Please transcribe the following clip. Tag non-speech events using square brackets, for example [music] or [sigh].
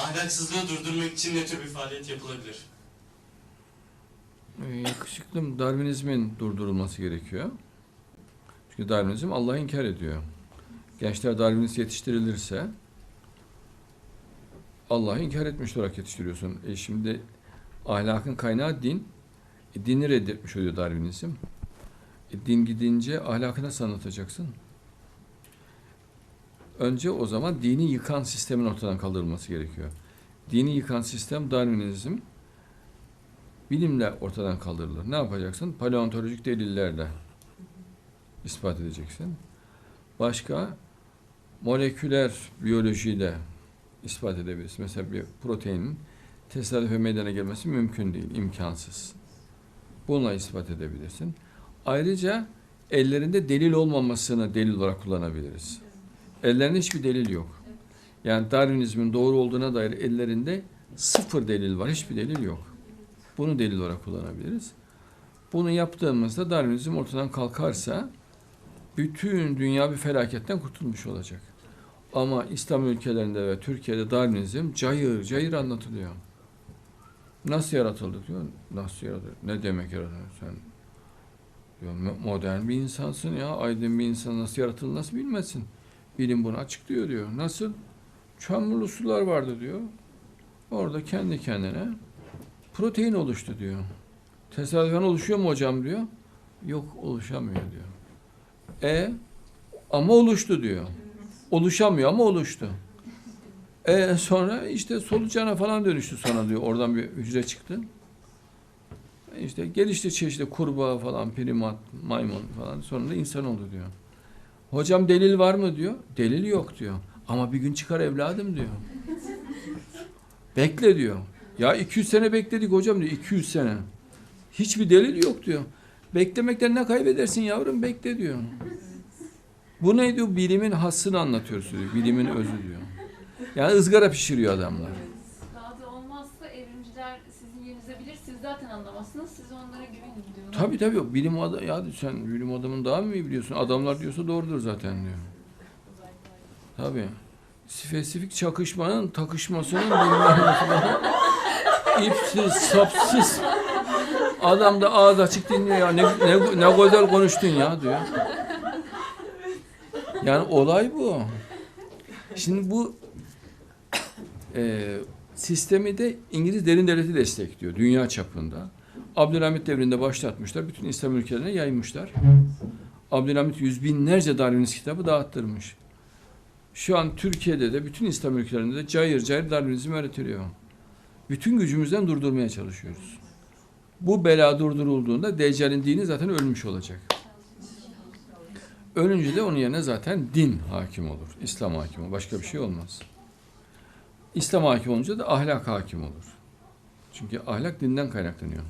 Ahlaksızlığı durdurmak için ne tür bir faaliyet yapılabilir? Ee, Yakışıklım Darwinizmin durdurulması gerekiyor. Çünkü Darwinizm Allah'ı inkar ediyor. Gençler Darwinist yetiştirilirse Allah'ı inkar etmiş olarak yetiştiriyorsun. E şimdi ahlakın kaynağı din. E, dini reddetmiş oluyor Darwinizm. E, din gidince ahlakı nasıl anlatacaksın? Önce o zaman dini yıkan sistemin ortadan kaldırılması gerekiyor. Dini yıkan sistem Darwinizm bilimle ortadan kaldırılır. Ne yapacaksın? Paleontolojik delillerle ispat edeceksin. Başka moleküler biyolojiyle ispat edebilirsin. Mesela bir proteinin tesadüfe meydana gelmesi mümkün değil, imkansız. Bununla ispat edebilirsin. Ayrıca ellerinde delil olmamasını delil olarak kullanabiliriz. Ellerinde hiçbir delil yok. Yani Darwinizmin doğru olduğuna dair ellerinde sıfır delil var, hiçbir delil yok. Bunu delil olarak kullanabiliriz. Bunu yaptığımızda Darwinizm ortadan kalkarsa bütün dünya bir felaketten kurtulmuş olacak. Ama İslam ülkelerinde ve Türkiye'de Darwinizm cayır cayır anlatılıyor. Nasıl yaratıldı diyor. Nasıl yaratıldı? Ne demek yaratıldı? Sen diyor, mo- modern bir insansın ya. Aydın bir insan nasıl yaratıldı nasıl bilmezsin. Bilim bunu açıklıyor diyor. Nasıl? Çamurlu sular vardı diyor. Orada kendi kendine protein oluştu diyor. Tesadüfen oluşuyor mu hocam diyor. Yok oluşamıyor diyor. E ama oluştu diyor. Oluşamıyor ama oluştu. E sonra işte solucana falan dönüştü sonra diyor. Oradan bir hücre çıktı. E İşte gelişti çeşitli kurbağa falan, primat, maymun falan. Sonra da insan oldu diyor. Hocam delil var mı diyor. Delil yok diyor. Ama bir gün çıkar evladım diyor. Bekle diyor. Ya 200 sene bekledik hocam diyor. 200 sene. Hiçbir delil yok diyor. Beklemekten ne kaybedersin yavrum? Bekle diyor. Bu ne diyor? Bilimin hassını anlatıyoruz diyor. Bilimin özü diyor. Yani ızgara pişiriyor adamlar. Evrimciler sizin yerinize bilir, siz zaten anlamazsınız, siz onlara güvenin diyorlar. Tabii tabii. Bilim adamı, ya sen bilim adamın daha mı iyi biliyorsun? Adamlar diyorsa doğrudur zaten diyor. Tabii. Spesifik çakışmanın takışmasının [laughs] bilmem. İpsiz, sapsız. Adam da ağız açık dinliyor ya. Ne, ne, ne güzel konuştun ya diyor. Yani olay bu. Şimdi bu e, sistemi de İngiliz derin devleti destekliyor dünya çapında. Abdülhamit devrinde başlatmışlar. Bütün İslam ülkelerine yaymışlar. Abdülhamit yüz binlerce Darwinist kitabı dağıttırmış. Şu an Türkiye'de de bütün İslam ülkelerinde de cayır cayır Darwinizm öğretiliyor. Bütün gücümüzden durdurmaya çalışıyoruz. Bu bela durdurulduğunda Deccal'in dini zaten ölmüş olacak. Ölünce de onun yerine zaten din hakim olur. İslam hakim olur. Başka bir şey olmaz. İslam hakim olunca da ahlak hakim olur. Çünkü ahlak dinden kaynaklanıyor.